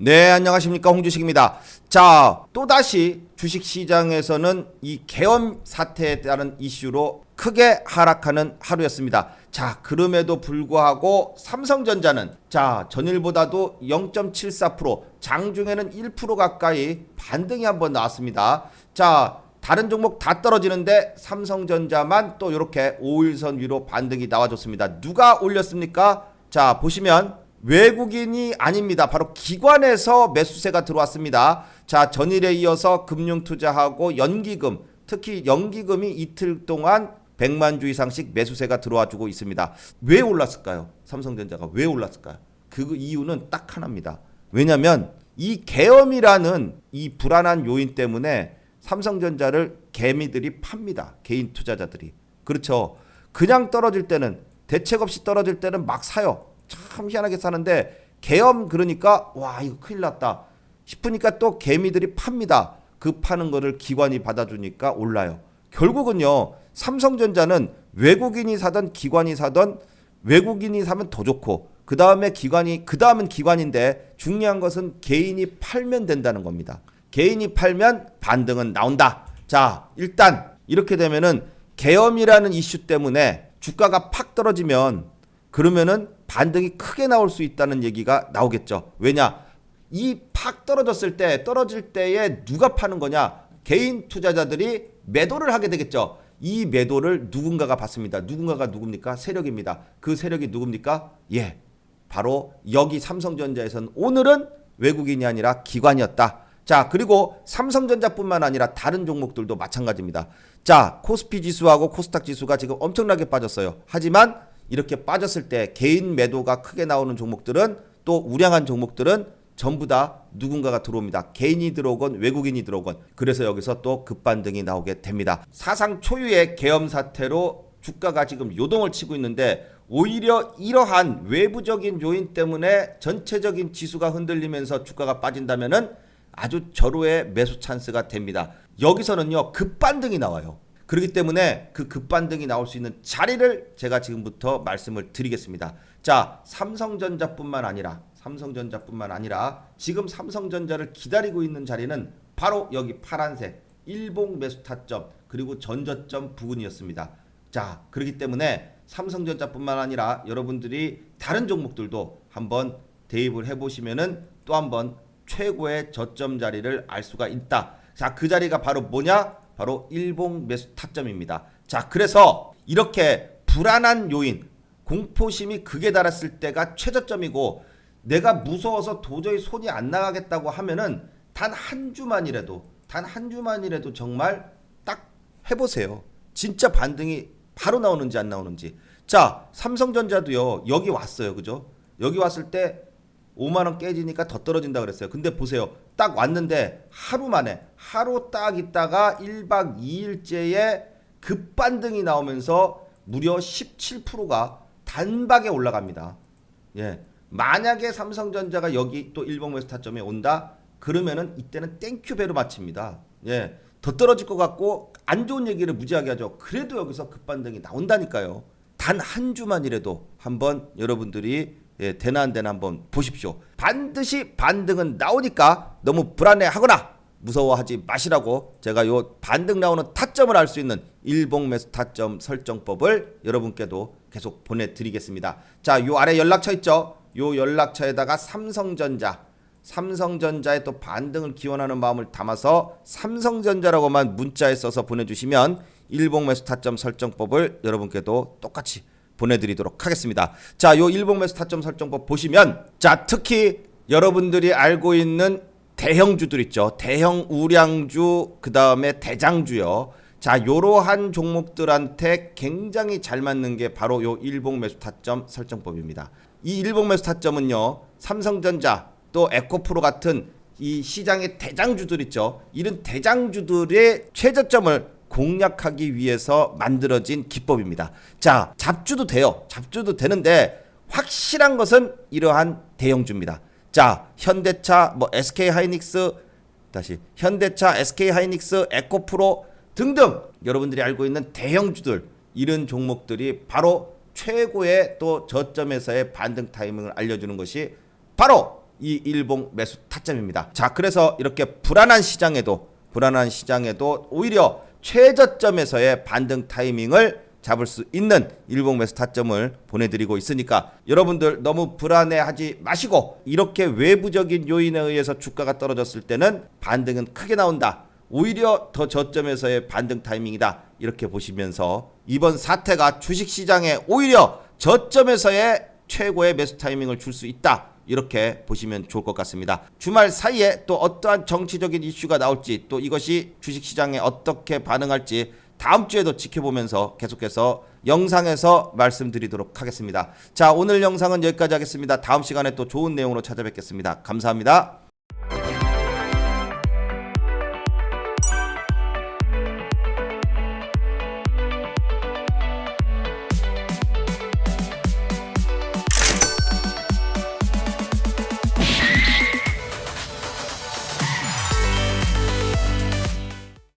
네, 안녕하십니까. 홍주식입니다. 자, 또다시 주식시장에서는 이 계엄 사태에 따른 이슈로 크게 하락하는 하루였습니다. 자, 그럼에도 불구하고 삼성전자는 자, 전일보다도 0.74%, 장중에는 1% 가까이 반등이 한번 나왔습니다. 자, 다른 종목 다 떨어지는데 삼성전자만 또 이렇게 5일선 위로 반등이 나와줬습니다. 누가 올렸습니까? 자, 보시면 외국인이 아닙니다. 바로 기관에서 매수세가 들어왔습니다. 자, 전일에 이어서 금융투자하고 연기금, 특히 연기금이 이틀 동안 100만 주 이상씩 매수세가 들어와 주고 있습니다. 왜 올랐을까요? 삼성전자가 왜 올랐을까요? 그 이유는 딱 하나입니다. 왜냐면 이 계엄이라는 이 불안한 요인 때문에 삼성전자를 개미들이 팝니다. 개인 투자자들이. 그렇죠. 그냥 떨어질 때는 대책 없이 떨어질 때는 막 사요. 참 희한하게 사는데 계엄 그러니까 와 이거 큰일 났다 싶으니까 또 개미들이 팝니다. 그 파는 거를 기관이 받아주니까 올라요. 결국은요 삼성전자는 외국인이 사던 기관이 사던 외국인이 사면 더 좋고 그 다음에 기관이 그 다음은 기관인데 중요한 것은 개인이 팔면 된다는 겁니다. 개인이 팔면 반등은 나온다. 자 일단 이렇게 되면은 계엄이라는 이슈 때문에 주가가 팍 떨어지면 그러면은 반등이 크게 나올 수 있다는 얘기가 나오겠죠. 왜냐? 이 팍 떨어졌을 때 떨어질 때에 누가 파는 거냐? 개인 투자자들이 매도를 하게 되겠죠. 이 매도를 누군가가 받습니다. 누군가가 누굽니까? 세력입니다. 그 세력이 누굽니까? 예. 바로 여기 삼성전자에서는 오늘은 외국인이 아니라 기관이었다. 자, 그리고 삼성전자뿐만 아니라 다른 종목들도 마찬가지입니다. 자, 코스피 지수하고 코스닥 지수가 지금 엄청나게 빠졌어요. 하지만 이렇게 빠졌을 때 개인 매도가 크게 나오는 종목들은 또 우량한 종목들은 전부 다 누군가가 들어옵니다. 개인이 들어오건 외국인이 들어오건 그래서 여기서 또 급반등이 나오게 됩니다. 사상 초유의 계엄 사태로 주가가 지금 요동을 치고 있는데 오히려 이러한 외부적인 요인 때문에 전체적인 지수가 흔들리면서 주가가 빠진다면은 아주 절호의 매수 찬스가 됩니다. 여기서는요 급반등이 나와요. 그렇기 때문에 그 급반등이 나올 수 있는 자리를 제가 지금부터 말씀을 드리겠습니다. 자, 삼성전자뿐만 아니라 삼성전자뿐만 아니라 지금 삼성전자를 기다리고 있는 자리는 바로 여기 파란색 일봉 매수 타점 그리고 전저점 부근이었습니다. 자, 그렇기 때문에 삼성전자뿐만 아니라 여러분들이 다른 종목들도 한번 대입을 해 보시면은 또 한번 최고의 저점 자리를 알 수가 있다. 자, 그 자리가 바로 뭐냐? 바로 일봉 매수 타점입니다. 자, 그래서 이렇게 불안한 요인, 공포심이 극에 달했을 때가 최저점이고 내가 무서워서 도저히 손이 안 나가겠다고 하면은 단 한 주만이라도 단 한 주만이라도 정말 딱 해보세요. 진짜 반등이 바로 나오는지 안 나오는지. 자, 삼성전자도요. 여기 왔어요. 그죠? 여기 왔을 때 5만 원 깨지니까 더 떨어진다 그랬어요. 근데 보세요. 딱 왔는데 하루 만에 하루 딱 있다가 1박 2일째에 급반등이 나오면서 무려 17%가 단박에 올라갑니다. 예. 만약에 삼성전자가 여기 또 일봉 매수 타점에 온다. 그러면은 이때는 땡큐 배로 마칩니다. 예. 더 떨어질 것 같고 안 좋은 얘기를 무지하게 하죠. 그래도 여기서 급반등이 나온다니까요. 단 한 주만이라도 한번 여러분들이 예, 되나 안 되나 한번 보십시오. 반드시 반등은 나오니까 너무 불안해하거나 무서워하지 마시라고 제가 요 반등 나오는 타점을 알 수 있는 일봉 매수 타점 설정법을 여러분께도 계속 보내드리겠습니다. 자, 요 아래 연락처 있죠? 요 연락처에다가 삼성전자 삼성전자의 또 반등을 기원하는 마음을 담아서 삼성전자라고만 문자에 써서 보내주시면 일봉 매수 타점 설정법을 여러분께도 똑같이 보내드리도록 하겠습니다. 자, 요 일봉 매수 타점 설정법 보시면 자 특히 여러분들이 알고 있는 대형주들 있죠. 대형 우량주 그 다음에 대장주요. 자, 요러한 종목들한테 굉장히 잘 맞는 게 바로 요 일봉 매수 타점 설정법입니다. 이 일봉 매수 타점은요. 삼성전자 또 에코프로 같은 이 시장의 대장주들 있죠. 이런 대장주들의 최저점을 공략하기 위해서 만들어진 기법입니다. 자, 잡주도 돼요. 잡주도 되는데 확실한 것은 이러한 대형주입니다. 자, 현대차, 뭐 SK 하이닉스 다시 현대차, SK 하이닉스, 에코프로 등등 여러분들이 알고 있는 대형주들 이런 종목들이 바로 최고의 또 저점에서의 반등 타이밍을 알려주는 것이 바로 이 일봉 매수 타점입니다. 자, 그래서 이렇게 불안한 시장에도 불안한 시장에도 오히려 최저점에서의 반등 타이밍을 잡을 수 있는 일봉 매수 타점을 보내드리고 있으니까 여러분들 너무 불안해하지 마시고 이렇게 외부적인 요인에 의해서 주가가 떨어졌을 때는 반등은 크게 나온다. 오히려 더 저점에서의 반등 타이밍이다. 이렇게 보시면서 이번 사태가 주식 시장에 오히려 저점에서의 최고의 매수 타이밍을 줄 수 있다. 이렇게 보시면 좋을 것 같습니다. 주말 사이에 또 어떠한 정치적인 이슈가 나올지 또 이것이 주식 시장에 어떻게 반응할지 다음 주에도 지켜보면서 계속해서 영상에서 말씀드리도록 하겠습니다. 자, 오늘 영상은 여기까지 하겠습니다. 다음 시간에 또 좋은 내용으로 찾아뵙겠습니다. 감사합니다.